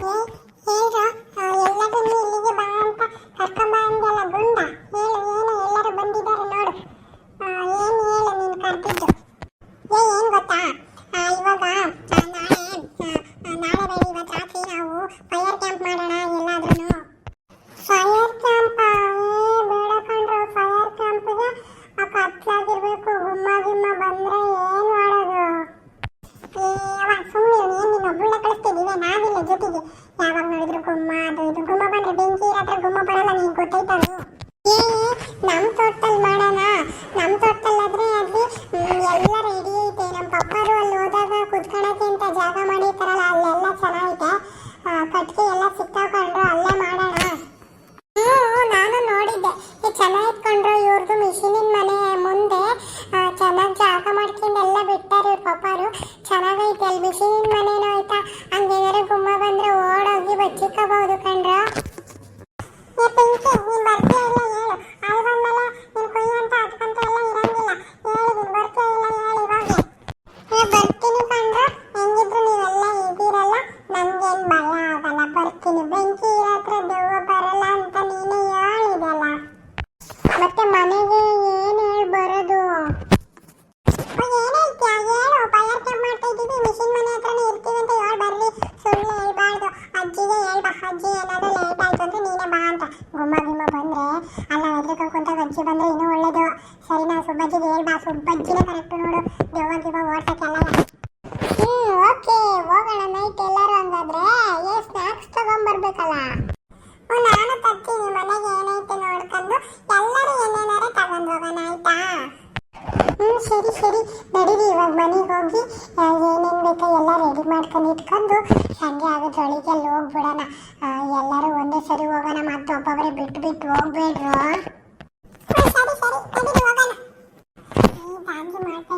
嗯 ಬಿಟ್ಟಾರೆ ಪಪ್ಪಾರು ಚೆನ್ನಾಗೈತೆ ಅಲ್ಲಿ ಮಿಷಿನ್ ಮನೇನೋ ಆಯ್ತಾ? ಹಂಗೇನಾದ್ರು ಗುಮ್ಮ ಬಂದ್ರೆ ಓಡೋಗಿ ಬಚ್ಚಿಕೋಬಹುದು ಕಣ್ರ. ಏ ಪಿಂಕಿ, ನೀನ್ ಬರ್ತೀಯ ಇಲ್ಲ ಅಜ್ಜಿ ಬಂದ್ರೆ ಇನ್ನೂ ಒಳ್ಳೇದು. ಸರಿನಾ, ಸುಬ್ಬಜ್ಜಿಗೆ ಹೇಳ್ಬಾ. ಸುಬ್ಬಜ್ಜಿನೇ ಕರೆಕ್ಟ್ ನೋಡು. ದೆವ್ವ ಗಿವ್ವ ಓಡ್ಸಕ್ಕೆಲ್ಲ ಹ್ಮ್ ಓಕೆ ಹೋಗೋಣ ನೈಟ್ ಎಲ್ಲರೂ ಹಂಗಾದ್ರೆ. ಏ ಸ್ನಾಕ್ಸ್ ತಗೊಂಬರ್ಬೇಕಲ್ಲ? ಹ್ಞೂ ನಾನು ತರ್ತೀನಿ ಮನೆಗೆ ಏನೈತೆ ನೋಡ್ಕೊಂಡು. ಎಲ್ಲರೂ ಏನೇನಾರ ತಗೊಂಡು ಹೋಗೋಣ, ಆಯ್ತಾ? ಹ್ಞೂ ಸರಿ ಸರಿ. ನಡೀರಿ, ಇವಾಗ ಮನೆಗೆ ಹೋಗಿ ಏನೇನ್ ಬೇಕೋ ಎಲ್ಲ ರೆಡಿ ಮಾಡ್ಕೊಂಡು ಇಟ್ಕೊಂಡು ಸಂಜೆ ಆಗೋದ್ರೊಳಗೆ ಅಲ್ಲಿ ಹೋಗ್ಬಿಡೋಣ. ಎಲ್ಲರೂ ಒಂದೇ ಸರಿ ಹೋಗೋಣ. ಮತ್ತೆ ಒಬ್ಬೊಬ್ಬರೇ ಬಿಟ್ಟು ಬಿಟ್ಟು ಹೋಗ್ಬೇಡ್ರು Cantik.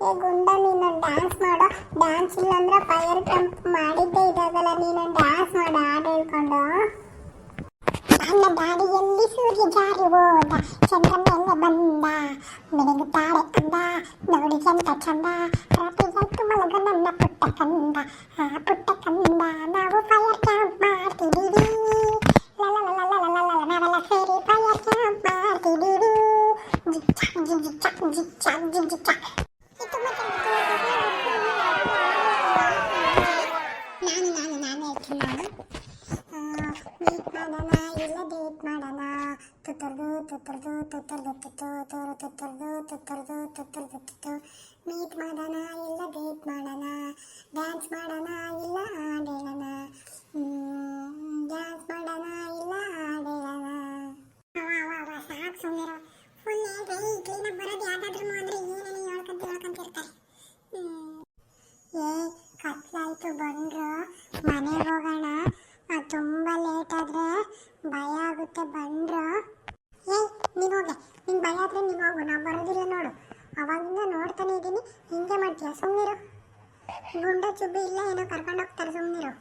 ಏ ಗುಂಡ ನೀನು ಡ್ಯಾನ್ಸ್ ಮಾಡೋ ಡ್ಯಾನ್ಸ್ ಇಲ್ಲ ಅಂದ್ರೆ ಫೈರ್ ಕ್ಯಾಂಪ್ ಮಾಡಿದ್ದೆ ಇದಾಗಲ್ಲ ನೀನು ಡ್ಯಾನ್ಸ್ ಮಾಡೋ ಹಾಡು ಹೇಳ್ಕೊಂಡು ನನ್ನ ದಾರಿಯಲ್ಲಿ ಸೂರ್ಯ ಜಾರಿ ಹೋದ ಚಂದ್ರ ಮೇಲೆ ಬಂದ ಮಿನುಗುತ್ತಾಳೆ ಅಂದ ನೋಡಿ ಚಂದ ಚಂದ ರಾತ್ರಿಯಾಯ್ತು ಮಲಗ ನನ್ನ ಪುಟ್ಟ ಕಂದ ಆ ಪುಟ್ಟ ಕಂದ ನಾವು ಫೈರ್ ಕ್ಯಾಂಪ್ ಮಾಡ್ತಿದ್ದೀವಿ ನಾವೆಲ್ಲ ಸೇರಿ ಫೈರ್ ಕ್ಯಾಂಪ್ ಮಾಡ್ತಿದ್ದೀವಿ ಜಿಚ್ಚ ಜಿಚ್ಚ ಜಿಚ್ಚ ಜಿಚ್ಚ ಮೀಟ್ ಮಾಡೋಣ ಇಲ್ಲ ಡೇಟ್ ಮಾಡೋಣ. ತುತ್ತರ್ದು ತುತ್ತರ್ದು ತುತ್ತರ್ದು, ತುತ್ತು, ತೋರು, ತುತ್ತರ್ದು ತುತ್ತರ್ದು ತುತ್ತರ್ದು, ತುತ್ತು. ಮೀಟ್ ಮಾಡೋಣ, ಇಲ್ಲ ಡೇಟ್ ಮಾಡೋಣ. ಡ್ಯಾನ್ಸ್ ಮಾಡೋಣ, ಇಲ್ಲ ಹಾಡು ಡ್ಯಾನ್ಸ್ ಮಾಡೋಣ, ಇಲ್ಲ ಹಾಡು ಅವ ಅವ ಅವ ಸಾಕು ಸುಮ್ಮನೆ ಫುಲ್ ಹೇಳ್ರಿ ಕ್ಲೀನಾಗಿ ಬರೋದು ಯಾವ್ದಾದ್ರು ಅಂದ್ರೆ ಏನೇನು ಹೇಳ್ಕೊಂತ ಹೇಳ್ಕೊಂತಿರ್ತಾರೆ ಹ್ಮ್ ಏ ಕತ್ಲಾಯ್ತು ಬಂದ್ರು ಮನೆಗೆ ಹೋಗೋಣ ಆ, ತುಂಬಾ ಲೇಟ್ ಆದ್ರೆ ಭಯ ಆಗುತ್ತೆ ಬಂದ್ರು ಏಯ್ ನೀನು ಹೋಗೆ ನಿನ್ ಭಯ ಆದ್ರೆ ನೀನು ಹೋಗು ನಾ ಬರೋದಿಲ್ಲ ನೋಡು ಅವಾಗಿಂದ ನೋಡ್ತಾನೆ ಇದ್ದೀನಿ. ಹಿಂಗೆ ಮಾಡ್ತೀಯ? ಸುಮ್ಮನಿರು ಗುಂಡ ಚುಬ್ಬಿ ಇಲ್ಲ ಏನೋ ಕರ್ಕೊಂಡು ಹೋಗ್ತಾರೆ ಸುಮ್ಮನಿರು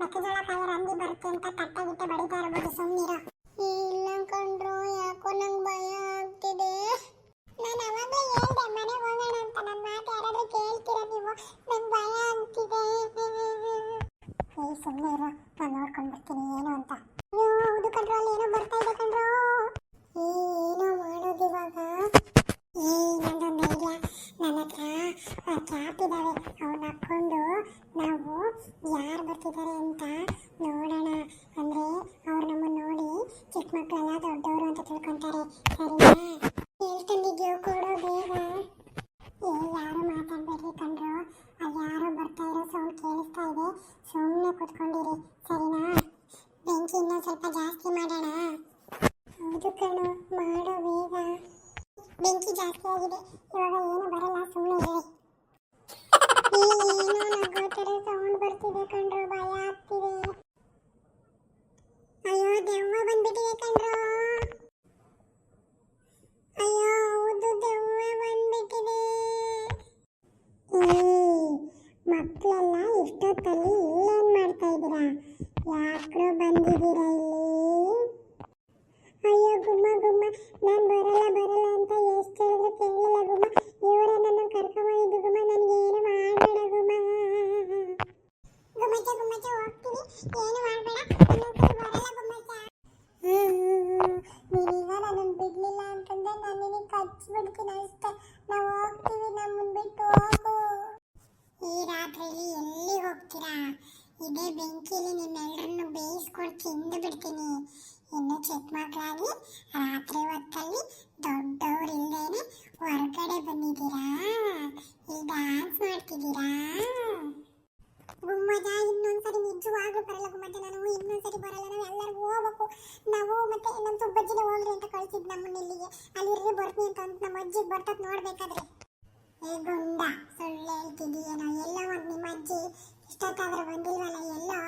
ಮೆಕ್ಕೆಜೋಳ ಕಾಯಿ ರಂದಿ ಬರುತ್ತೆ ಅಂತ ತಟ್ಟೆ ಗಿಟ್ಟೆ ಇಲ್ಲ ಕಂಡ್ರು ಯಾಕೋ ಭಯ ಆಗ್ತಿದೆ. ನಾನು ಅವಾಗಲೇ ಹೇಳ್ದೆ ಅಂತ. ನನ್ನ ಭಯ ಆಗ್ತಿದೆ. ಏ ಸುಮ್ಮನೆ ಇರೋ ನಾನು ನೋಡ್ಕೊಂಡು ಬರ್ತೀನಿ, ಏನು ಅಂತ. ಅಯ್ಯೋ, ಹೌದು ಕಣ್ರು, ಅಲ್ಲಿ ಏನೋ ಬರ್ತಾ ಇದೆ ಮಾಡೋದು ಇವಾಗ ಏ ನಂದೊಂದು ಐಡಿಯಾ ನನ್ನ ಹತ್ರ ಕ್ಯಾಪ್ ಇದ್ದಾವೆ ಹಾಕ್ತೀರಾ ಇದೇ ಬೆಂಕಿಲಿ ನಿಮ್ಮೆಲ್ಲರನ್ನು ಬೇಯಿಸ್ಕೊಂಡು ತಿಂದು ಬಿಡ್ತೀನಿ. ಇನ್ನು ಚಿಕ್ಕ ಮಕ್ಕಳಾಗಿ ರಾತ್ರಿ ಹೊತ್ತಲ್ಲಿ ದೊಡ್ಡವರಿಲ್ದೇನೆ ಹೊರಗಡೆ ಬಂದಿದ್ದೀರಾ? ಇಲ್ಲಿ ಡ್ಯಾನ್ಸ್ ಮಾಡ್ತಿದ್ದೀರಾ? ಗುಮ್ಮಜ, ಇನ್ನೊಂದ್ಸರಿ ನಿಜವಾಗ್ಲೂ ಬರಲ್ಲ ಗುಮ್ಮಜ. ನಾನು ಇನ್ನೊಂದ್ಸರಿ ಬರಲ್ಲ. ನಾವು ಎಲ್ಲರೂ ಹೋಗ್ಬೇಕು. ನಾವು ಮತ್ತೆ ನಮ್ಮ ಸುಬ್ಬಜ್ಜಿನ ಹೋಗ್ರಿ ಅಂತ ಕಳ್ಸಿದ್ ನಮ್ಮನ್ನ ಇಲ್ಲಿಗೆ. ಅಲ್ಲಿರ್ರಿ ಬರ್ತೀನಿ ಅಂತ ನಮ್ಮ ಅಜ್ಜಿಗೆ ಬರ್ತದ ನೋಡ್ಬೇಕಾದ್ರೆ. ಏ ಗುಂಡ, ಸುಳ್ಳು ಹೇಳ್ತಿದೀಯ ನಾವು ಎಲ್ಲ ಒಂದು ನಿಮ್ಮ ಅಜ್ಜಿ ಇಷ್ಟೊತ್ತಾದ್ರೂ ಬಂದಿಲ್ವಲ್ಲ ಎಲ್ಲೋ?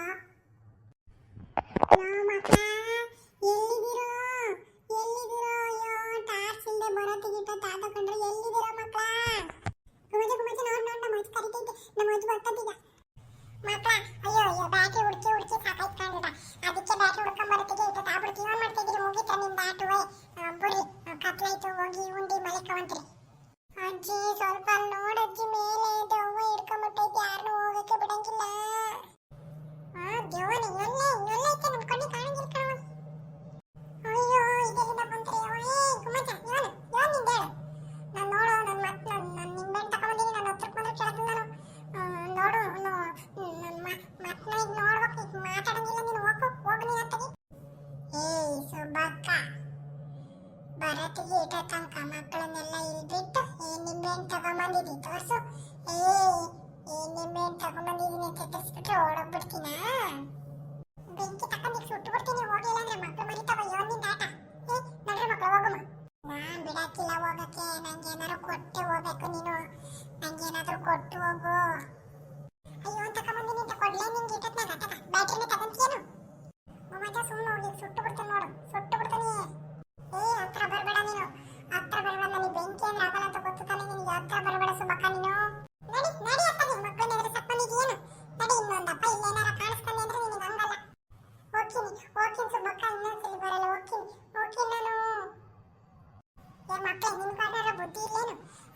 ಏ ಮಕ್ಕಳೇ ಬುದ್ಧಿ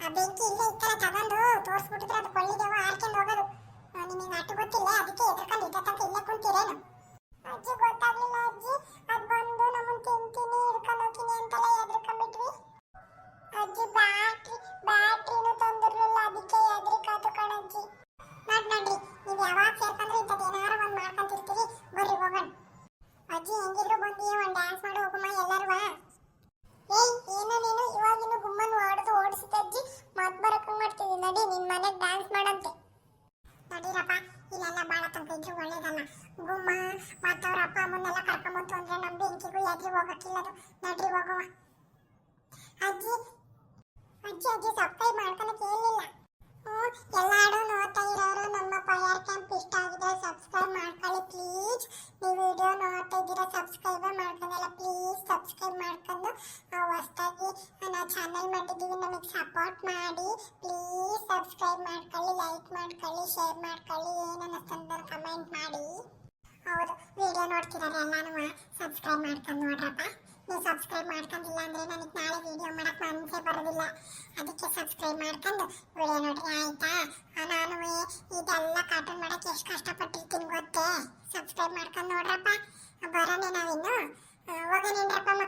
ಆ ಬೆಂಕಿ ತಗೊಂಡು ತೋರಿಸ್ಬಿಟ್ಟಿದ್ರೆ ಅದು ಕೊಳ್ಳಿದೇವ ಆರ್ಕೊಂಡು ಹೋಗೋದು. ನಿಮಗೆ ಅಟ್ಟು ಗೊತ್ತಿಲ್ಲ, ಅದಕ್ಕೆ ಎದ್ರಕೊಂಡು ಇದ್ದ ತನಕ ಇಲ್ಲೇ ಅಜ್ಜಿ, ಗೊತ್ತಾಗ್ಲಿಲ್ಲ ಅಜ್ಜಿ. ಹೋಗಕ್ಕಿಲ್ಲದು ನಡ್ರಿ ಹೋಗುವ ಅಜ್ಜಿ ಅಜ್ಜಿ ಅಜ್ಜಿ ಸಬ್ಸ್ಕ್ರೈಬ್ ಮಾಡ್ಕೊಳಕ್ ಏನಿಲ್ಲ. ಎಲ್ಲಾರು ನೋಡ್ತಾ ಇರೋರು, ನಮ್ಮ ಫಯರ್ ಕ್ಯಾಂಪ್ ಇಷ್ಟ ಆಗಿದೆ ಸಬ್ಸ್ಕ್ರೈಬ್ ಮಾಡ್ಕೊಳ್ಳಿ ಪ್ಲೀಸ್. ನೀವು ವಿಡಿಯೋ ನೋಡ್ತಾ ಇದ್ದೀರಾ, ಸಬ್ಸ್ಕ್ರೈಬ್ ಮಾಡ್ಕೊಂಡಲ್ಲ, ಪ್ಲೀಸ್ ಸಬ್ಸ್ಕ್ರೈಬ್ ಮಾಡ್ಕೊಂಡು ಹೊಸ್ದಾಗಿ ನಾವು ಚಾನಲ್ ಮಾಡಿದ್ದೀವಿ, ನಮಗೆ ಸಪೋರ್ಟ್ ಮಾಡಿ. ಪ್ಲೀಸ್ ಸಬ್ಸ್ಕ್ರೈಬ್ ಮಾಡ್ಕೊಳ್ಳಿ ಲೈಕ್ ಮಾಡ್ಕೊಳ್ಳಿ ಶೇರ್ ಮಾಡ್ಕೊಳ್ಳಿ ಏನು ಅನ್ನಿಸ್ತಂದ್ರೆ ಕಮೆಂಟ್ ಮಾಡಿ. ಹೌದು ವಿಡಿಯೋ ನೋಡ್ತಿರೋರು ಎಲ್ಲಾನು ಸಬ್ಸ್ಕ್ರೈಬ್ ಮಾಡ್ಕೊಂಡು ನೋಡ್ರಪ್ಪ. ನೀವು ಸಬ್ಸ್ಕ್ರೈಬ್ ಮಾಡ್ಕೊಂಡಿಲ್ಲ ಅಂದರೆ ನನಗೆ ನಾಳೆ ವಿಡಿಯೋ ಮಾಡಕ್ಕೆ ಮನಸ್ಸೇ ಬರೋದಿಲ್ಲ. ಅದಕ್ಕೆ ಸಬ್ಸ್ಕ್ರೈಬ್ ಮಾಡ್ಕೊಂಡು ವಿಡಿಯೋ ನೋಡ್ರಿ, ಆಯ್ತಾ? ನಾನು ಇದೆಲ್ಲ ಕಾರ್ಟೂನ್ ಮಾಡೋಕ್ಕೆ ಎಷ್ಟು ಕಷ್ಟಪಟ್ಟಿರ್ತೀನಿ ಗೊತ್ತೇ? ಸಬ್ಸ್ಕ್ರೈಬ್ ಮಾಡ್ಕೊಂಡು ನೋಡ್ರಪ್ಪ. ಬರೋಣ ನಾವಿನ್ನು. ಹೋಗೋಣ ಮಕ್ಕಳ